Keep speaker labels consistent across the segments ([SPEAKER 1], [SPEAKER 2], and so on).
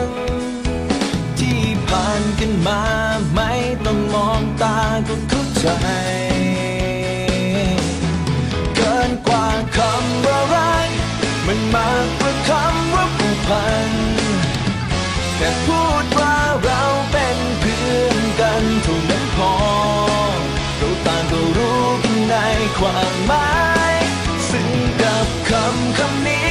[SPEAKER 1] น ใจ เกินกว่าคำว่ารัก มันมากกว่าคำว่าผูกพัน แค่พูดว่าเราเป็นเพื่อนกันเท่านั้นพอ เราต่างก็รู้ในความหมาย ซึ่งกับคำคำนี้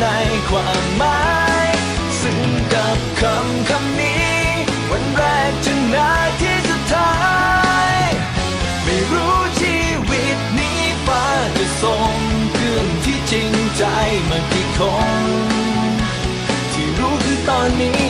[SPEAKER 1] ในความหมายซึ่งกับคำคำนี้ วันแรกจนนาที่สุดท้าย ไม่รู้ชีวิตนี้ฟ้าจะส่งเพื่อนที่จริงใจมากี่คนที่รู้คือตอนนี้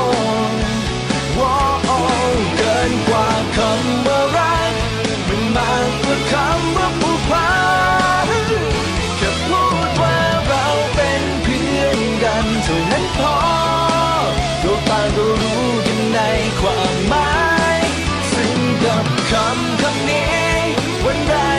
[SPEAKER 1] น คำคำนี้วันแรก